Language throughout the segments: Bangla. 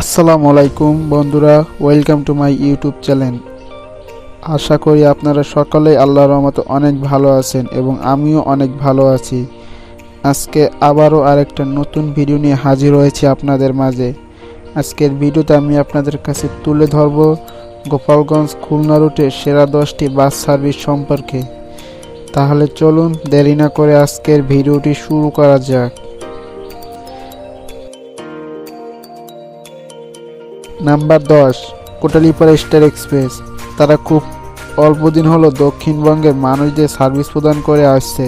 আসসালামু আলাইকুম বন্ধুরা, welcome to my YouTube channel. আশা করি আপনারা সকলেই আল্লাহর রহমতে অনেক ভালো আছেন এবং আমিও অনেক ভালো আছি। আজকে আবারও আরেকটা নতুন ভিডিও নিয়ে হাজির হয়েছি আপনাদের মাঝে। আজকের ভিডিওতে আমি আপনাদের কাছে তুলে ধরব গোপালগঞ্জ খুলনা রুটে সেরা দশটি বাস সার্ভিস সম্পর্কে। তাহলে চলুন দেরি না করে আজকের ভিডিওটি শুরু করা যাক। নাম্বার দশ, কোটালীপাড়া স্টার এক্সপ্রেস। তারা খুব অল্প দিন হলো দক্ষিণবঙ্গের মানুষদের সার্ভিস প্রদান করে আসছে।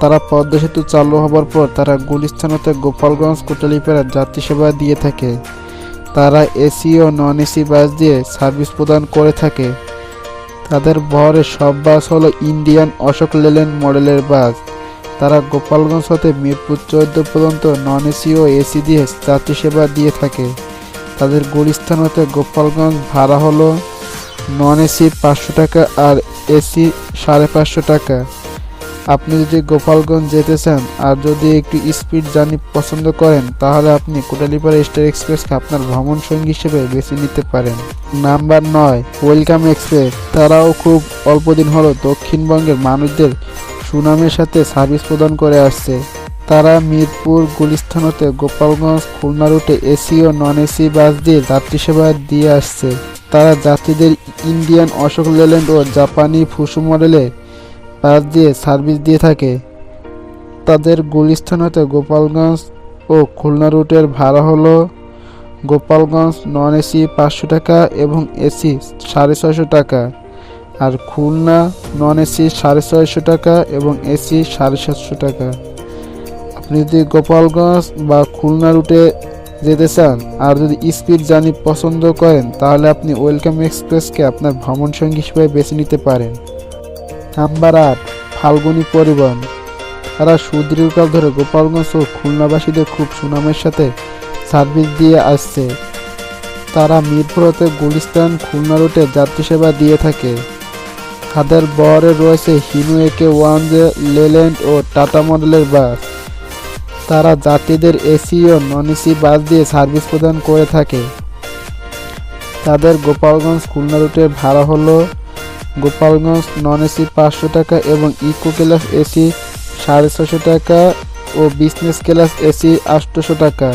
তারা পদ্মা সেতু চালু হবার পর তারা গুলিস্তান হতে গোপালগঞ্জ, কোটালীপাড়া যাত্রী সেবা দিয়ে থাকে। তারা এসি ও নন এসি বাস দিয়ে সার্ভিস প্রদান করে থাকে। তাদের বহরের সব বাস হলো ইন্ডিয়ান অশোক লেল্যান্ড মডেলের বাস। তারা গোপালগঞ্জ হতে মিরপুর চৌদ্দ পর্যন্ত নন এসি ও এসি দিয়ে যাত্রী সেবা দিয়ে থাকে। তাদের গুলিস্তান হতে গোপালগঞ্জ ভাড়া হলো নন এসি পাঁচশো টাকা আর এসি সাড়ে পাঁচশো টাকা। আপনি যদি গোপালগঞ্জ যেতে চান আর যদি একটু স্পিড জার্নি পছন্দ করেন, তাহলে আপনি কোটালীপাড়া স্টার এক্সপ্রেসকে আপনার ভ্রমণ সঙ্গী হিসেবে বেছে নিতে পারেন। নাম্বার নয়, ওয়েলকাম এক্সপ্রেস। তারাও খুব অল্প দিন হলো দক্ষিণবঙ্গের মানুষদের সুনামের সাথে সার্ভিস প্রদান করে আসছে। তারা মিরপুর গুলিস্তান হতে গোপালগঞ্জ, খুলনা রুটে এসি ও নন এসি বাস দিয়ে যাত্রী সেবা দিয়ে আসছে। তারা যাত্রীদের ইন্ডিয়ান অশোক লেল্যান্ড ও জাপানি ফুসু মডেলে বাস দিয়ে সার্ভিস দিয়ে থাকে। তাদের গুলিস্তান হতে গোপালগঞ্জ ও খুলনা রুটের ভাড়া হলো গোপালগঞ্জ নন এসি পাঁচশো টাকা এবং এসি সাড়ে ছয়শো টাকা আর খুলনা নন এসি সাড়ে ছয়শো টাকা এবং এসি সাড়ে সাতশো টাকা। আপনি যদি গোপালগঞ্জ বা খুলনা রুটে যেতে চান, আর যদি স্পিড জার্নি পছন্দ করেন, তাহলে আপনি ওয়েলকাম এক্সপ্রেসকে আপনার ভ্রমণ সঙ্গী হিসেবে বেছে নিতে পারেন। নাম্বার আট, ফাল্গুনী পরিবহন। তারা সুদীর্ঘকাল ধরে গোপালগঞ্জ ও খুলনাবাসীদের খুব সুনামের সাথে সার্ভিস দিয়ে আসছে। তারা মিরপুর হতে গুলিস্তান, খুলনা রুটে যাত্রী সেবা দিয়ে থাকে। তাদের বহরে রয়েছে হিনু একে ওয়ান লেল্যান্ড ও টাটা মডেলের বাস। তারা যাত্রীদের এসি ও নন এসি বাস দিয়ে সার্ভিস প্রদান করে থাকে। তাদের গোপালগঞ্জ খুলনা রুটের ভাড়া হলো গোপালগঞ্জ নন এসি পাঁচশো টাকা এবং ইকো ক্লাস এসি সাড়ে ছশো টাকা ও বিজনেস ক্লাস এসি আটশোশো টাকা।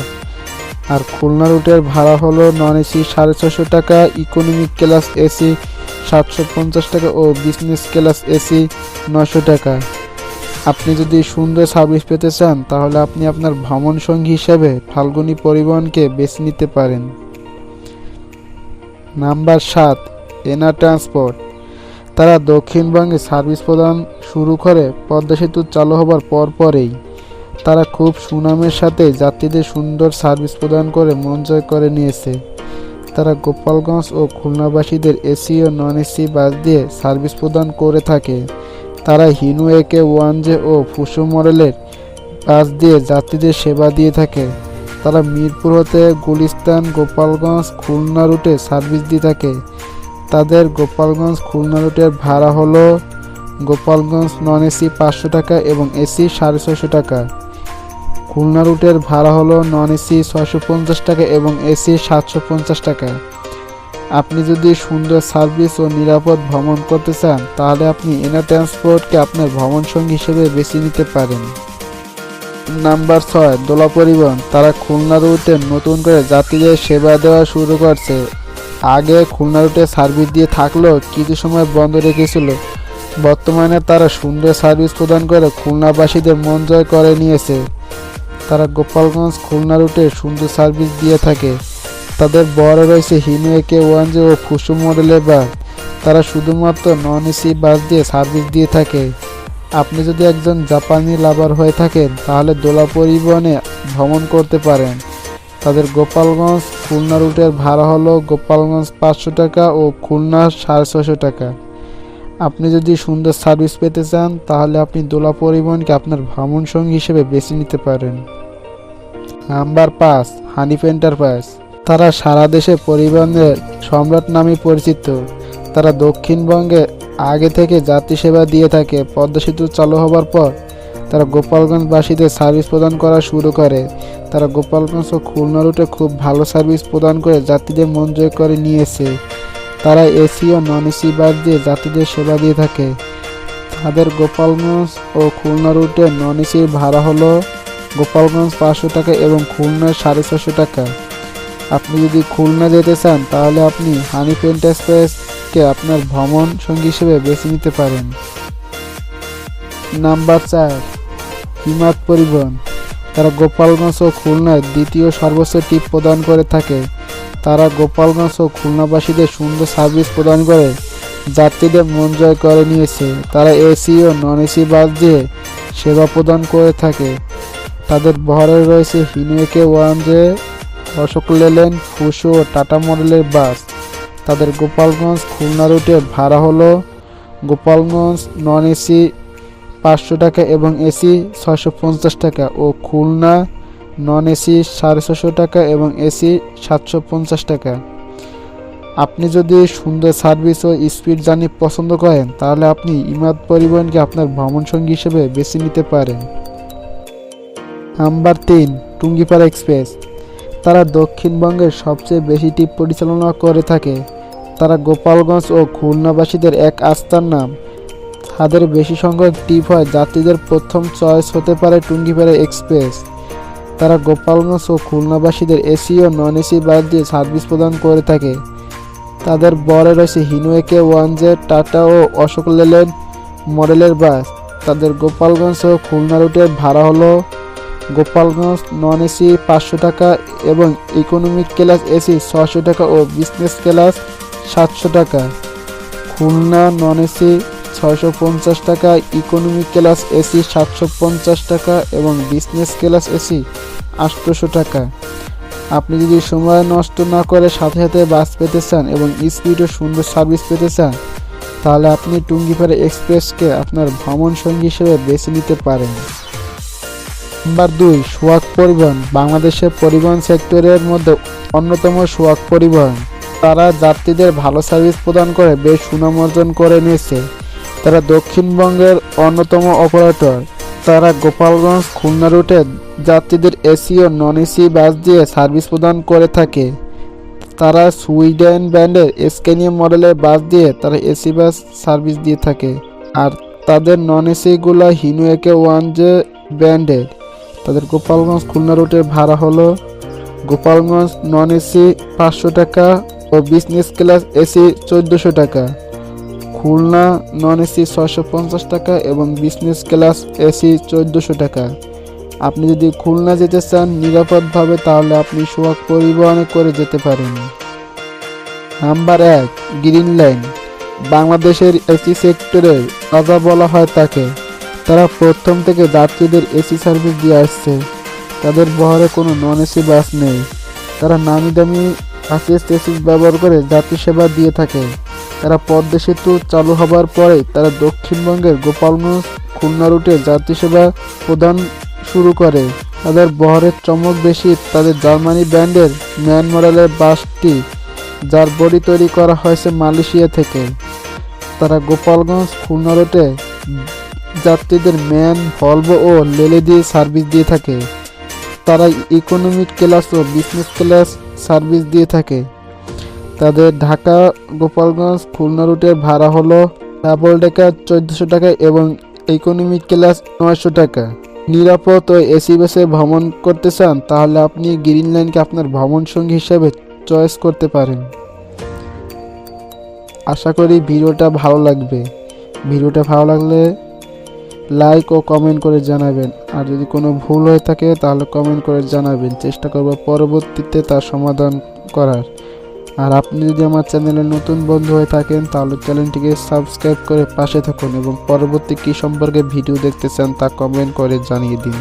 আর খুলনা রুটের ভাড়া হলো নন এসি সাড়ে ছশো টাকা, ইকোনমিক ক্লাস এসি সাতশো পঞ্চাশ টাকা ও বিজনেস ক্লাস এসি নশো টাকা। আপনি যদি সুন্দর সার্ভিস পেতে চান, তাহলে আপনি আপনার ভ্রমণ সঙ্গী হিসেবে ফাল্গুনী পরিবহনকে বেছে নিতে পারেন। নাম্বার সাত এনা ট্রান্সপোর্ট। তারা দক্ষিণবঙ্গে সার্ভিস প্রদান শুরু করে পদ্মা সেতু চালু হবার পরপরেই তারা খুব সুনামের সাথে যাত্রীদের সুন্দর সার্ভিস প্রদান করে মন জয় করে নিয়েছে। তারা গোপালগঞ্জ ও খুলনাবাসীদের এসি ও নন এসি বাস দিয়ে সার্ভিস প্রদান করে থাকে। তারা হিনু একে ওয়ান জে ও ফুসু মডেলের বাস দিয়ে যাত্রীদের সেবা দিয়ে থাকে। তারা মিরপুর হতে গুলিস্তান, গোপালগঞ্জ, খুলনা রুটে সার্ভিস দিয়ে থাকে। তাদের গোপালগঞ্জ, খুলনা রুটের ভাড়া হলো গোপালগঞ্জ নন এসি পাঁচশো টাকা এবং এসি সাড়ে ছয়শো টাকা। খুলনা রুটের ভাড়া হলো নন এসি ছয়শো পঞ্চাশ টাকা এবং এসি সাতশো পঞ্চাশ টাকা। আপনি যদি সুন্দর সার্ভিস ও নিরাপদ ভ্রমণ করতে চান, তাহলে আপনি এনা ট্রান্সপোর্টকে আপনার ভ্রমণ সঙ্গী হিসেবে বেছে নিতে পারেন। নাম্বার ছয়, দোলা পরিবহন। তারা খুলনা রুটে নতুন করে যাত্রীদের সেবা দেওয়া শুরু করছে। আগে খুলনা রুটে সার্ভিস দিয়ে থাকলেও কিছু সময় বন্ধ রেখেছিল। বর্তমানে তারা সুন্দর সার্ভিস প্রদান করে খুলনাবাসীদের মন জয় করে নিয়েছে। তারা গোপালগঞ্জ খুলনা রুটে সুন্দর সার্ভিস দিয়ে থাকে। তাদের বড় রয়েছে হিনু একে ওয়ান ও ফুসু মডেলের বাস তারা শুধুমাত্র নন এসি বাস দিয়ে সার্ভিস দিয়ে থাকে। আপনি যদি একজন জাপানি লাভার হয়ে থাকেন, তাহলে দোলা পরিবহনে ভ্রমণ করতে পারেন। তাদের গোপালগঞ্জ খুলনা রুটের ভাড়া হলো গোপালগঞ্জ পাঁচশো টাকা ও খুলনা সাড়ে ছশো টাকা। আপনি যদি সুন্দর সার্ভিস পেতে চান, তাহলে আপনি দোলা পরিবহনকে আপনার ভ্রমণ সঙ্গী হিসেবে বেছে নিতে পারেন। নাম্বার পাঁচ, হানিফ এন্টারপ্রাইজ। তারা সারা দেশে পরিবহনের সম্রাট নামে পরিচিত। তারা দক্ষিণবঙ্গে আগে থেকে যাত্রী সেবা দিয়ে থাকে। পদ্মা সেতু চালু হবার পর তারা গোপালগঞ্জবাসীদের সার্ভিস প্রদান করা শুরু করে। তারা গোপালগঞ্জ ও খুলনা রুটে খুব ভালো সার্ভিস প্রদান করে যাত্রীদের মন জয় করে নিয়েছে তারা এসি ও নন এসি বাস দিয়ে যাত্রীদের সেবা দিয়ে থাকে। তাদের গোপালগঞ্জ ও খুলনা রুটে নন এসির ভাড়া হলো গোপালগঞ্জ পাঁচশো টাকা এবং খুলনা সাড়ে ছশো টাকা। আপনি যদি খুলনা যেতে চান, তাহলে আপনি হানি পেন্ট এক্সপ্রেসকে আপনার ভ্রমণ সঙ্গী হিসেবে বেছে নিতে পারেন। নাম্বার চার, হিমাত পরিবহন। তারা গোপালগঞ্জ ও খুলনায় দ্বিতীয় সর্বোচ্চ টিপ প্রদান করে থাকে। তারা গোপালগঞ্জ ও খুলনাবাসীদের সুন্দর সার্ভিস প্রদান করে, যাত্রীদের মন জয় করে নিয়েছে। তারা এসি ও নন এসি বাস দিয়ে সেবা প্রদান করে থাকে। তাদের বহরে রয়েছে হিনুয়েকে one J Ashok Leyland Fuso Tata মডেলের বাস। তাদের গোপালগঞ্জ খুলনা রুটে ভাড়া হলো গোপালগঞ্জ নন এসি পাঁচশো টাকা এবং এসি ছয়শো পঞ্চাশ টাকা ও খুলনা নন এসি সাড়ে ছশো টাকা এবং এসি সাতশো পঞ্চাশ টাকা। আপনি যদি সুন্দর সার্ভিস ও স্পিড জার্নি পছন্দ করেন, তাহলে আপনি ইমাদ পরিবহনকে আপনার ভ্রমণ সঙ্গী হিসেবে বেছে নিতে পারেন। নাম্বার তিন, টুঙ্গিপাড়া এক্সপ্রেস। তারা দক্ষিণবঙ্গের সবচেয়ে বেশি টিপ পরিচালনা করে থাকে। তারা গোপালগঞ্জ ও খুলনাবাসীদের এক আস্থার নাম। তাদের বেশি সংখ্যক টিপ হয় যাত্রীদের প্রথম চয়েস হতে পারে টুঙ্গিপাড়া এক্সপ্রেস। তারা গোপালগঞ্জ ও খুলনাবাসীদের এসি ও নন এসি বাস দিয়ে সার্ভিস প্রদান করে থাকে। তাদের বরে রয়েছে হিনুয়েকে ওয়ান জে টাটা ও অশোক লেলেন মডেলের বাস। তাদের গোপালগঞ্জ ও খুলনা রুটের ভাড়া হলো গোপালগঞ্জ নন এসি পাঁচশো টাকা এবং ইকোনমিক ক্লাস এসি ছশো টাকা ও বিজনেস ক্লাস সাতশো টাকা। খুলনা নন এসি ছয়শো পঞ্চাশ টাকা, ইকোনমিক ক্লাস এসি সাতশো পঞ্চাশ টাকা এবং বিজনেস ক্লাস এসি আটশোশো টাকা। আপনি যদি সময় নষ্ট না করে সাথে সাথে বাস পেতে চান এবং স্পিড ও সুন্দর সার্ভিস পেতে চান, তাহলে আপনি টুঙ্গিপাড়া এক্সপ্রেসকে আপনার ভ্রমণ সঙ্গী হিসেবে বেছে নিতে পারেন। নাম্বার দুই সোয়াক পরিবহন, বাংলাদেশের পরিবহন সেক্টরের মধ্যে অন্যতম সোয়াক পরিবহন। তারা যাত্রীদের ভালো সার্ভিস প্রদান করে, বেশ সুনাম অর্জন করে নিয়েছে। তারা দক্ষিণবঙ্গের অন্যতম অপারেটর। তারা গোপালগঞ্জ খুলনা রুটে যাত্রীদের এসি ও নন এসি বাস দিয়ে সার্ভিস প্রদান করে থাকে। তারা সুইডেন ব্র্যান্ডের স্কেনিয়াম মডেলের বাস দিয়ে তারা এসি বাস সার্ভিস দিয়ে থাকে। আর তাদের নন এসিগুলো হিনুয়েকে ওয়ান জে ব্র্যান্ডের। তাদের গোপালগঞ্জ খুলনা রুটের ভাড়া হলো গোপালগঞ্জ নন এসি পাঁচশো টাকা ও বিজনেস ক্লাস এসি চোদ্দোশো টাকা, খুলনা নন এসি ছয়শো পঞ্চাশ টাকা এবং বিজনেস ক্লাস এসি চোদ্দোশো টাকা। আপনি যদি খুলনা যেতে চান নিরাপদভাবে তাহলে আপনি সোয়াক পরিবহনে করে যেতে পারেন। নাম্বার এক গ্রিন লাইন বাংলাদেশের এসি সেক্টরের রাজা বলা হয় তাকে। তারা প্রথম থেকে যাত্রীদের এসি সার্ভিস দিয়ে আসছে। তাদের বহরে কোনো নন এসি বাস নেই। তারা নামি দামি আরটিএস টেসিস ব্যবহার করে যাত্রী সেবা দিয়ে থাকে। তারা পদ্মা সেতু চালু হবার পরে তারা দক্ষিণবঙ্গের গোপালগঞ্জ, খুলনা রুটে যাত্রী সেবা প্রদান শুরু করে। তাদের বহরের চমক বেশি তাদের জার্মানি ব্র্যান্ডের ম্যান মডেলের বাসটি, যার বডি তৈরি করা হয়েছে মালয়েশিয়া থেকে। তারা গোপালগঞ্জ, খুলনা রুটে যাত্রীদের ম্যান, ভলভো ও লেলে দিয়ে সার্ভিস দিয়ে থাকে। তারা ইকোনমিক ক্লাস ও বিজনেস ক্লাস সার্ভিস দিয়ে থাকে। তাদের ঢাকা, গোপালগঞ্জ, খুলনা রুটের ভাড়া হলো ডাবল ডেকার চোদ্দোশো টাকা এবং ইকোনমিক ক্লাস নয়শো টাকা। নিরাপদ ও এসি বাসে ভ্রমণ করতে চান, তাহলে আপনি গ্রিন লাইনকে আপনার ভ্রমণ সঙ্গী হিসেবে চয়েস করতে পারেন। আশা করি ভিডিওটা ভালো লাগবে। ভিডিওটা ভালো লাগলে লাইক ও কমেন্ট করে জানাবেন। আর যদি কোনো ভুল হয়ে থাকে, তাহলে কমেন্ট করে জানাবেন। চেষ্টা করব পরবর্তীতে তার সমাধান করার। আর আপনি যদি আমার চ্যানেলে নতুন বন্ধু হয়ে থাকেন, তাহলে চ্যানেলটিকে সাবস্ক্রাইব করে পাশে থাকুন এবং পরবর্তী কী সম্পর্কে ভিডিও দেখতে চান তা কমেন্ট করে জানিয়ে দিন।